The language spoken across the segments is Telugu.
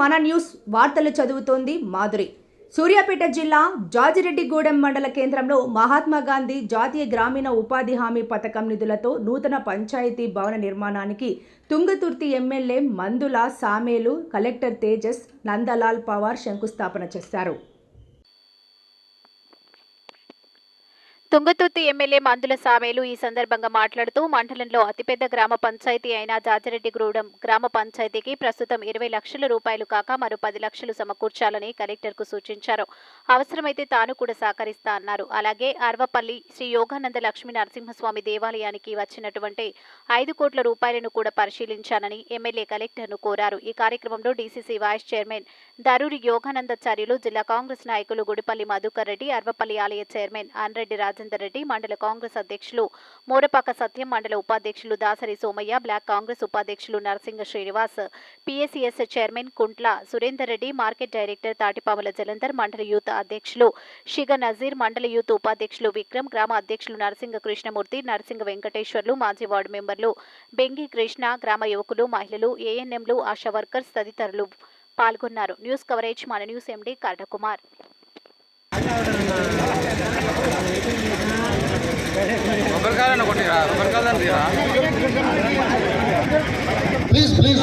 మన న్యూస్ వార్తలు చదువుతోంది మాధురి. సూర్యాపేట జిల్లా జాజిరెడ్డిగూడెం మండల కేంద్రంలో మహాత్మా గాంధీ జాతీయ గ్రామీణ ఉపాధి హామీ పథకం నిధులతో నూతన పంచాయతీ భవన నిర్మాణానికి తుంగతుర్తి ఎమ్మెల్యే మందుల సామేలు కలెక్టర్ తేజస్ నందలాల్ పవార్ శంకుస్థాపన చేశారు. తుంగతుర్తి ఎమ్మెల్యే మందుల సామేలు ఈ సందర్భంగా మాట్లాడుతూ మండలంలో అతిపెద్ద గ్రామ పంచాయతీ అయిన జాజిరెడ్డిగూడెం గ్రామ పంచాయతీకి ప్రస్తుతం ఇరవై లక్షల రూపాయలు కాక మరో పది లక్షలు సమకూర్చాలని కలెక్టర్కు సూచించారు. అవసరమైతే తాను కూడా సహకరిస్తా అన్నారు. అలాగే అర్వపల్లి శ్రీ యోగానంద లక్ష్మీ నరసింహస్వామి దేవాలయానికి వచ్చినటువంటి ఐదు కోట్ల రూపాయలను కూడా పరిశీలించానని ఎమ్మెల్యే కలెక్టర్ను కోరారు. ఈ కార్యక్రమంలో DCC vice chairman Daruri Yoganandacharyulu జిల్లా కాంగ్రెస్ నాయకులు గుడిపల్లి మధుకర్ రెడ్డి అర్వపల్లి ఆలయ చైర్మన్ ఆన్రెడ్డి రాజేందర్ రెడ్డి మండల కాంగ్రెస్ అధ్యక్షులు మూరపాక సత్యం మండల ఉపాధ్యక్షులు దాసరి సోమయ్య బ్లాక్ కాంగ్రెస్ ఉపాధ్యక్షులు Narasinga Srinivas PSCS chairman Kuntla Surender Reddy market director Tatipamula Jalandhar మండల యూత్ అధ్యక్షులు షిగ నజీర్ మండల యూత్ ఉపాధ్యక్షులు విక్రమ్ గ్రామ అధ్యక్షులు నరసింగ కృష్ణమూర్తి నరసింగ వెంకటేశ్వర్లు మాజీ వార్డు మెంబర్లు బెంగి కృష్ణ గ్రామ యువకులు మహిళలు ఏఎన్ఎంలు ఆశా వర్కర్స్ తదితరులు పాల్గొన్నారు. న్యూస్ కవరేజ్ మన news MD Karnakumar please please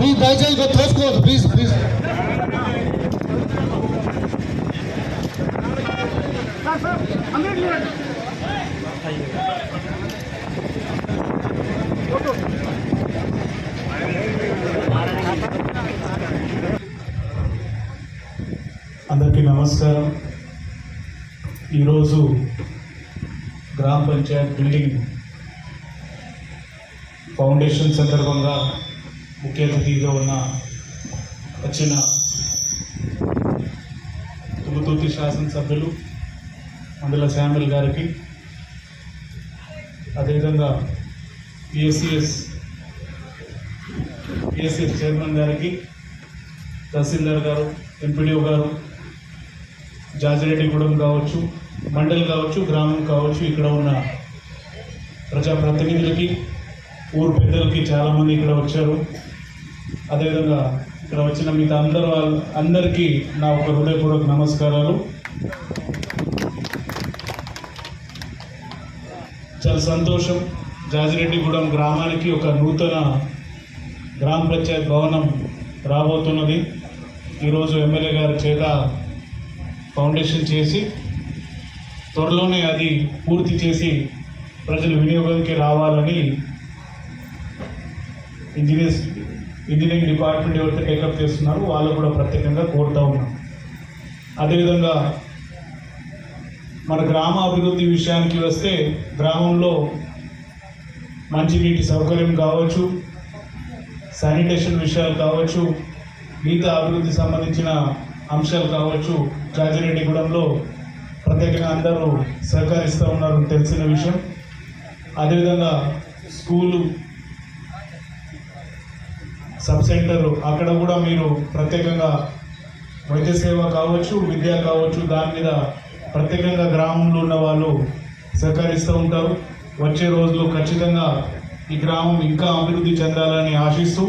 please दय चाहिए थोस को प्लीज़ प्लीज़ सर अंदर ले जाइए నమస్కారం ఈరోజు గ్రామ పంచాయత్ బిల్డింగ్ ఫౌండేషన్ సందర్భంగా ముఖ్య అతిథిగా ఉన్న వచ్చిన తులుతుర్తి శాసనసభ్యులు మండల శామ్యుల్ గారికి అదేవిధంగా పిఎస్సిఎస్ పిఎస్సిఎస్ చైర్మన్ గారికి తహసీల్దార్ గారు ఎంపీడీఓ గారు జాజిరెడ్డిగూడెం కావచ్చు మండలి కావచ్చు గ్రామం కావచ్చు ఇక్కడ ఉన్న ప్రజాప్రతినిధులకి ఊరు పెద్దలకి చాలామంది ఇక్కడ వచ్చారు. అదేవిధంగా ఇక్కడ వచ్చిన మిగతా అందరూ వాళ్ళ- అందరికీ నా ఒక హృదయపూర్వక నమస్కారాలు. చాలా సంతోషం. జాజిరెడ్డిగూడెం గ్రామానికి ఒక నూతన గ్రామ పంచాయత్ భవనం రాబోతున్నది. ఈరోజు ఎమ్మెల్యే గారి చేత ఫౌండేషన్ చేసి త్వరలోనే అది పూర్తి చేసి ప్రజల వినియోగంకి రావాలని ఇంజనీర్స్ ఇంజనీరింగ్ డిపార్ట్మెంట్ ఎవరైతే టేకప్ చేస్తున్నారో. వాళ్ళు కూడా ప్రత్యేకంగా కోరుతా ఉన్నాం అదేవిధంగా మన గ్రామ అభివృద్ధి విషయానికి వస్తే గ్రామంలో మంచినీటి సౌకర్యం కావచ్చు శానిటేషన్ విషయాలు కావచ్చు మిగతా అభివృద్ధి సంబంధించిన అంశాలు కావచ్చు. జాజిరెడ్డిగూడెంలో ప్రత్యేకంగా అందరూ సహకరిస్తూ ఉన్నారు తెలిసిన విషయం. అదేవిధంగా స్కూలు సబ్ సెంటర్ అక్కడ కూడా మీరు ప్రత్యేకంగా వైద్య సేవ కావచ్చు విద్య కావచ్చు దాని మీద ప్రత్యేకంగా గ్రామంలో ఉన్న వాళ్ళు సహకరిస్తూ ఉంటారు. వచ్చే రోజుల్లో ఖచ్చితంగా ఈ గ్రామం ఇంకా అభివృద్ధి చెందాలని ఆశిస్తూ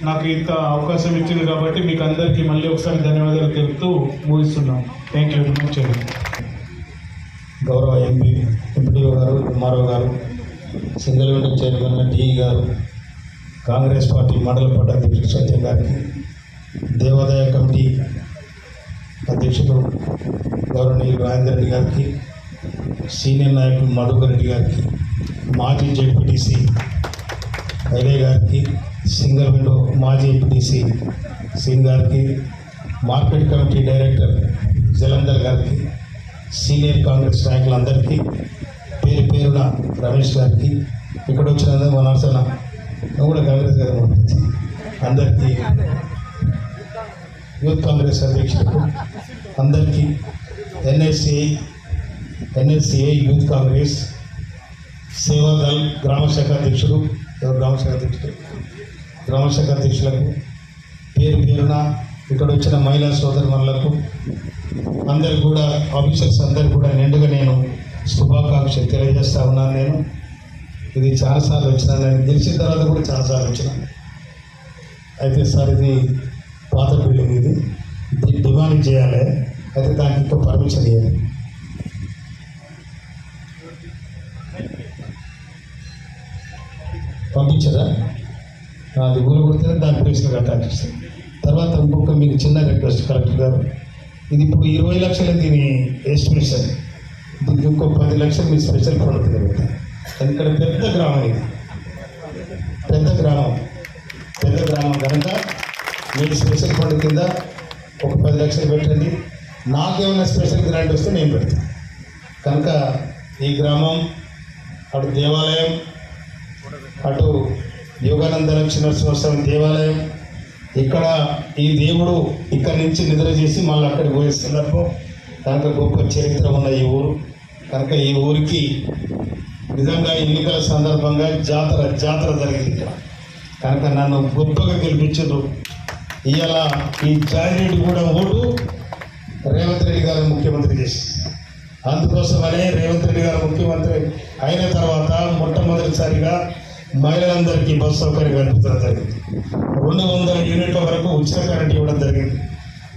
నాకు ఇంత అవకాశం ఇచ్చింది కాబట్టి మీకు అందరికీ మళ్ళీ ఒకసారి ధన్యవాదాలు తెలుపుతూ ముగిస్తున్నాం. థ్యాంక్ యూ వెరీ మచ్ గౌరవ ఎంపీ ఎంపీడీఓ గారు కుమారావు గారు సింగిల్ చైర్మన్ డిఈ గారు కాంగ్రెస్ పార్టీ మండల పార్టీ అధ్యక్షుడు సత్యం గారికి దేవాదాయ కమిటీ అధ్యక్షుడు గౌరవనీయులు రాజేందర్ రెడ్డి గారికి సీనియర్ నాయకుడు మధుకర్ రెడ్డి గారికి మాజీ జెడ్పీటీసీ ఐలే గారికి సింగర్ విండో మాజీ ఎంపీటీసీ సింగ్ గారికి మార్కెట్ కమిటీ డైరెక్టర్ జలంధర్ గారికి సీనియర్ కాంగ్రెస్ నాయకులందరికీ పేరు పేరున రమేష్ గారికి ఇక్కడ వచ్చిన మన నరసన కూడా కాంగ్రెస్ గారు అందరికీ యూత్ కాంగ్రెస్ అధ్యక్షులకు అందరికీ NSUI NSUI youth Congress Seva Dal గ్రామ శాఖ అధ్యక్షుడు గ్రామ శాఖ అధ్యక్షుడు? గ్రామ అధ్యక్షులకు పేరు పేరున ఇక్కడ వచ్చిన మహిళా సోదరులకు అందరు కూడా ఆఫీసర్స్ అందరు కూడా నిండుగా నేను శుభాకాంక్షలు తెలియజేస్తా ఉన్నాను నేను. ఇది చాలాసార్లు వచ్చిన నేను గెలిచిన తర్వాత కూడా చాలాసార్లు వచ్చిన. అయితే సార్ ఇది పాత బిల్డింగ్ ఇది. ఇది డిమాండ్ చేయాలి. అయితే దానికి ఇంకా పర్మిషన్ ఇవ్వాలి. పంపించదా అది ఊరు కొడితే దాని ప్లేస్లో కట్టాలి తర్వాత ఇంకొక మీకు చిన్న రిక్వెస్ట్ కలెక్టర్ గారు. ఇది ఇప్పుడు ఇరవై లక్షల దీని ఎస్టిమేషన్ దీనికి ఇంకో పది లక్షలు మీ స్పెషల్ ఫండ్ తిరుగుతాయి పెట్టాలి ఎందుకంటే పెద్ద గ్రామం ఇది. పెద్ద గ్రామం. పెద్ద గ్రామం కనుక మీరు స్పెషల్ ఫండ్ కింద ఒక పది లక్షలు పెట్టండి. నాకేమైనా స్పెషల్ గ్రాంట్ వస్తే నేను పెడతాను కనుక ఈ గ్రామం అటు దేవాలయం అటు యోగానంద లక్ష్మీ నరసింహస్వామి దేవాలయం. ఇక్కడ ఈ దేవుడు ఇక్కడి నుంచి నిద్ర చేసి మళ్ళీ అక్కడికి పోయే సందర్భం. కనుక గొప్ప చరిత్ర ఉన్న ఈ ఊరు. కనుక ఈ ఊరికి నిజంగా ఎన్నికల సందర్భంగా జాతర జాతర జరిగింది ఇక్కడ. కనుక నన్ను గొప్పగా గెలిపించారు ఇవాళ ఈ జాయిరెడ్డి కూడా ఓటు రేవంత్ రెడ్డి గారు ముఖ్యమంత్రి చేసి అందుకోసమనే రేవంత్ రెడ్డి గారు ముఖ్యమంత్రి అయిన తర్వాత మొట్టమొదటిసారిగా మహిళలందరికీ బస్సు సౌకర్యం కల్పించడం జరిగింది? రెండు వందల యూనిట్ల వరకు ఉచిత కరెంట్ ఇవ్వడం జరిగింది.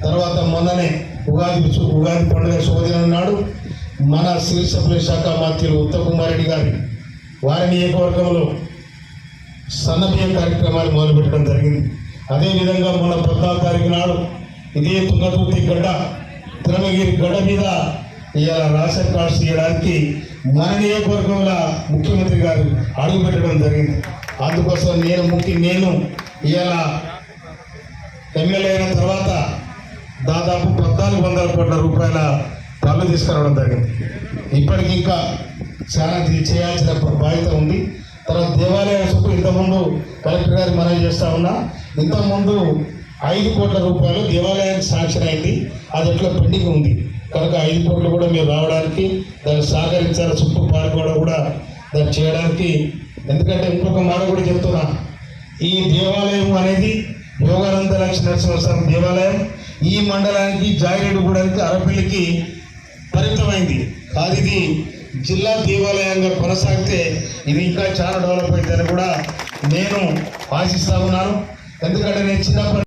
తర్వాత మొన్ననే ఉగాది ఉగాది పండుగ శుభదినం నాడు మన సివిల్ సప్లై శాఖ మంత్రులు ఉత్తమ్ కుమార్ రెడ్డి గారి వారి నియోజకవర్గంలో సన్నబియ్యం కార్యక్రమాలు మొదలుపెట్టడం జరిగింది. అదేవిధంగా మొన్న పద్నాలుగు తారీఖు నాడు ఇదే తుంగతుర్తి గడ్డ తిరుమగిరి గడ్డ మీద ఇవాళ రేషన్ కార్డ్స్ ఇవ్వడానికి మన నియోజకవర్గంలో ముఖ్యమంత్రి గారు అడుగు పెట్టడం జరిగింది. అందుకోసం నేను ముఖ్య నేను ఇవాళ ఎమ్మెల్యే అయిన తర్వాత దాదాపు పద్నాలుగు వందల కోట్ల రూపాయల పనులు తీసుకురావడం జరిగింది. ఇప్పటికి ఇంకా చాలా ఇది చేయాల్సిన బాధ్యత ఉంది. తర్వాత దేవాలయ సొప్పు ఇంతకుముందు కలెక్టర్ గారు మనం చేస్తా ఉన్నా ఇంతకుముందు ఐదు కోట్ల రూపాయలు దేవాలయానికి శాంక్షన్ అయింది. అది ఎట్లా పెండింగ్ ఉంది? కనుక ఐదు కోట్లు కూడా మీరు రావడానికి దాన్ని సహకరించాలి చుట్టూ పాల్గొనడం కూడా దాన్ని చేయడానికి. ఎందుకంటే ఇంకొక మాట కూడా చెప్తున్నా. ఈ దేవాలయం అనేది యోగానంద లక్ష్మీ నరసింహస్వామి దేవాలయం. ఈ మండలానికి జాయిరెడ్డిగూడానికి అరపల్లికి పరిమితమైంది. కాదు ఇది జిల్లా దేవాలయంగా కొనసాగితే ఇది ఇంకా చాలా డెవలప్ అవుతుందని కూడా నేను ఆశిస్తా ఉన్నాను. ఎందుకంటే నేను చిన్నప్పటి